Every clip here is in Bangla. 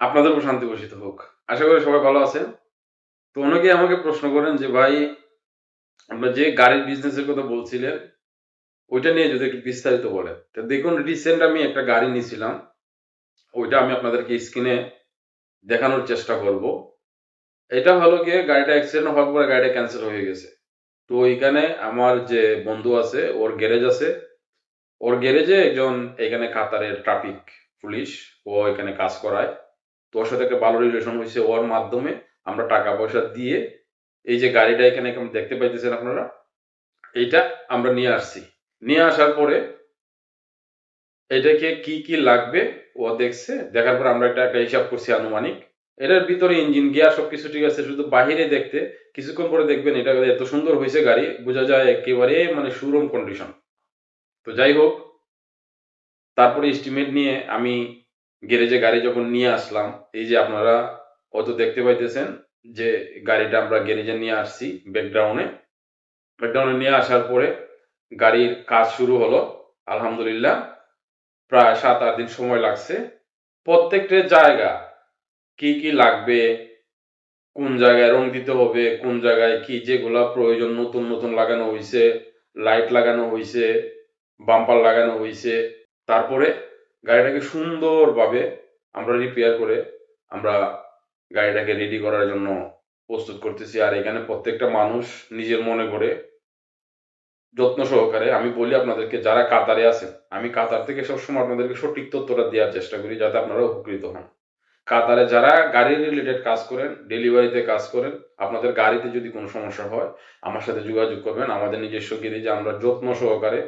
আপনাদের উপর শান্তি বর্ষিত হোক। আশা করি সবাই ভালো আছেন। তো অনেকে আমাকে প্রশ্ন করেন যে, ভাই আপনার যে গাড়ির বিজনেসের কথা বলছিলেন, ওইটা নিয়ে যদি একটু বিস্তারিত বলেন। তো দেখুন রিসেন্ট আমি একটা গাড়ি নিয়েছিলাম। ওইটা আমি আপনাদেরকে স্ক্রিনে দেখানোর চেষ্টা করব। এটা হলো গিয়ে গাড়িটা অ্যাক্সিডেন্ট হওয়ার পরে গাড়িটা ক্যান্সেল হয়ে গেছে। তো ওইখানে আমার যে বন্ধু আছে, ওর গ্যারেজ আছে। ওর গ্যারেজে একজন এখানে কাতারের ট্রাফিক পুলিশ ও এখানে কাজ করায়। তো ওর সাথে একটা ভালো রিলেশন হয়েছে ওর মাধ্যমে আমরা টাকা পয়সা দিয়ে এই যে গাড়িটা এখানে দেখতে পাইতেছেন আপনারা, এইটা আমরা নিয়ে আসছি। নিয়ে আসার পরে এটাকে কি কি লাগবে ও দেখছে, দেখার পর আমরা একটা একটা হিসাব করছি আনুমানিক। এটার ভিতরে ইঞ্জিন গিয়ার সবকিছু ঠিক আছে, শুধু বাহিরে দেখতে, কিছুক্ষণ পরে দেখবেন এটা এত সুন্দর হয়েছে গাড়ি, বোঝা যায় একেবারে মানে সুরম কন্ডিশন তো যাই হোক, তারপরে এস্টিমেট নিয়ে আমি গ্যারেজে গাড়ি যখন নিয়ে আসলাম, এই যে আপনারা অত দেখতে পাইতেছেন যে গাড়িটা আমরা গ্যারেজে নিয়ে আসছি ব্যাকগ্রাউন্ডে ব্যাকগ্রাউন্ডে নিয়ে আসার পরে গাড়ির কাজ শুরু হলো, আলহামদুলিল্লাহ। প্রায় সাত, আট দিন সময় লাগছে। প্রত্যেকটা জায়গা কি কি লাগবে, কোন জায়গায় রং দিতে হবে, কোন জায়গায় কি, যেগুলা প্রয়োজন, নতুন নতুন লাগানো হয়েছে লাইট লাগানো হয়েছে বাম্পার লাগানো হয়েছে তারপরে গাড়িটাকে সুন্দরভাবে আমরা রিপেয়ার করে আমরা গাড়িটাকে রেডি করার জন্য প্রস্তুত করতেছি। আর এখানে প্রত্যেকটা মানুষ নিজের মনে করে যত্ন সহকারে আমি বলি আপনাদেরকে, যারা কাতারে আছেন, আমি কাতার থেকে সবসময় আপনাদেরকে সঠিক তথ্যটা দেওয়ার চেষ্টা করি যাতে আপনারা উপকৃত হন। কাতারে যারা গাড়ি রিলেটেড কাজ করেন ডেলিভারিতে কাজ করেন, আপনাদের গাড়িতে যদি কোনো সমস্যা হয়, আমার সাথে যোগাযোগ করবেন। আমাদের নিজস্ব গ্যারেজে আমরা যত্ন সহকারে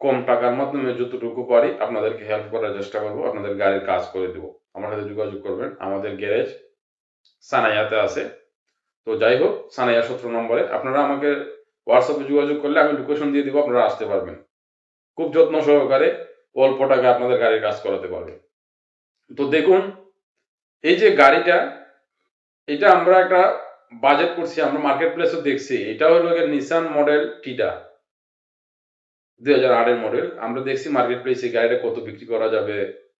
কম টাকার মাধ্যমে যতটুকু পারি আপনাদেরকে হেল্প করার চেষ্টা করব, আপনাদের গাড়ির কাজ করে দেবো। আমার সাথে যোগাযোগ করবেন, আমাদের গ্যারেজ সানাইয়াতে আছে। তো যাই হোক, সানাইয়া সতেরো নম্বরে। আপনারা আমাকে হোয়াটসঅ্যাপে যোগাযোগ করলে আমি লোকেশন দিয়ে দিব, আপনারা আসতে পারবেন। খুব যত্ন সহকারে অল্প টাকা আপনাদের গাড়ির কাজ করাতে পারবেন তো দেখুন, এই যে গাড়িটা, এটা আমরা একটা বাজেট করছি, আমরা মার্কেট প্লেসও দেখছি। এটা হলো নিসান মডেল টিটা আটের মডেল আমরা দেখছি মার্কেট প্লেসে গাড়িটা কত বিক্রি করা যাবে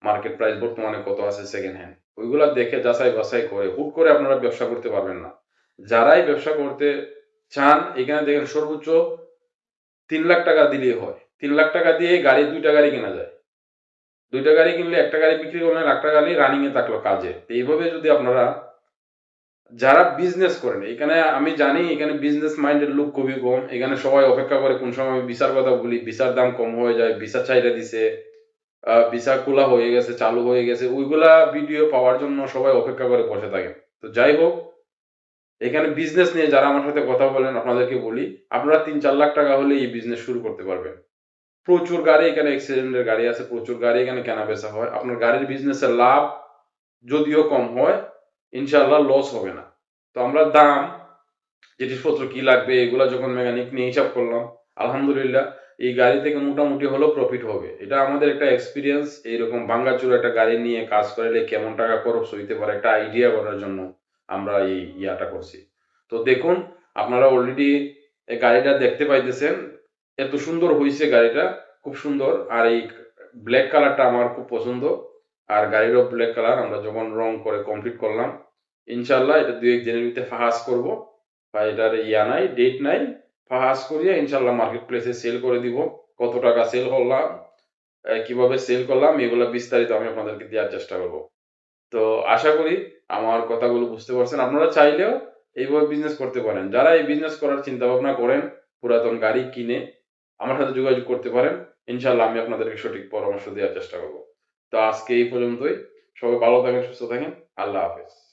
মার্কেট প্রাইস বর্তমানে কত আছে সেকেন্ড হ্যান্ড ওইগুলা দেখে যাচাই বাছাই করে, হুট করে আপনারা ব্যবসা করতে পারবেন না। যারাই ব্যবসা করতে চান, এখানে দেখেন সর্বোচ্চ তিন লাখ টাকা দিলেই হয়। তিন লাখ টাকা দিয়ে গাড়ি দুইটা গাড়ি কেনা যায়। দুইটা গাড়ি কিনলে একটা গাড়ি বিক্রি করলেন, একটা গাড়ি রানিং এ থাকল কাজে। এইভাবে যদি আপনারা যারা বিজনেস করেন, এখানে আমি জানি এখানে বিজনেস মাইন্ডের লোক খুবই কম। এখানে সবাই অপেক্ষা করে কোন সময় বিচার কথা বলি, বিচার দাম কম হয়ে যায়, বিচার চাহিদা দিছে ভিসা খোলা হয়ে গেছে, চালু হয়ে গেছে, ওইগুলা ভিডিও পাওয়ার জন্য সবাই অপেক্ষা করে বসে থাকেন তো যাই হোক, এখানে বিজনেস নিয়ে যারা আমার সাথে কথা বলেন, আপনাদেরকে বলি, আপনারা তিন চার লাখ টাকা হলে এই বিজনেস শুরু করতে পারবেন। প্রচুর গাড়ি এখানে এক্সিডেন্টের গাড়ি আছে, প্রচুর গাড়ি এখানে কেনা বেচা হয়। আপনার গাড়ির বিজনেসের লাভ যদিও কম হয় ইনশাল্লাহ লস হবে না। তো আমরা দাম, জিনিসপত্র কি লাগবে, এগুলা যখন মেকানিক নিয়ে হিসাব করলাম, আলহামদুলিল্লাহ, এই গাড়ি থেকে মোটামুটি হলেও প্রফিট হবে। এটা আমাদের একটা এক্সপিরিয়েন্স এইরকম ভাঙ্গাচুর একটা গাড়ি নিয়ে কাজ করলে কেমন টাকা খরচ হইতে পারে একটা আইডিয়া করার জন্য আমরা এই ইয়াটা করছি। তো দেখুন, আপনারা অলরেডি এই গাড়িটা দেখতে পাইতেছেন, এত সুন্দর হয়েছে গাড়িটা, খুব সুন্দর। আর এই ব্ল্যাক কালারটা আমার খুব পছন্দ। আর গাড়িরও ব্ল্যাক কালার আমরা যখন রং করে কমপ্লিট করলাম ইনশাল্লাহ এটা দুই এক দিনের ভিতরে ফাহাস করব। বা এটার ইয়া নাই ডেট নাই, ফাহাস করিয়ে ইনশাল্লাহ মার্কেট প্লেসে সেল করে দিব। কত টাকা সেল করলাম কীভাবে সেল করলাম, এগুলো বিস্তারিত আমি আপনাদেরকে দেওয়ার চেষ্টা করব। তো আশা করি আমার কথাগুলো বুঝতে পারছেন। আপনারা চাইলেও এইভাবে বিজনেস করতে পারেন। যারা এই বিজনেস করার চিন্তা ভাবনা করেন, পুরাতন গাড়ি কিনে আমার সাথে যোগাযোগ করতে পারেন ইনশাল্লাহ আমি আপনাদেরকে সঠিক পরামর্শ দেওয়ার চেষ্টা করব। তো আজকে এই পর্যন্তই। সবাই ভালো থাকেন সুস্থ থাকেন। আল্লাহ হাফেজ।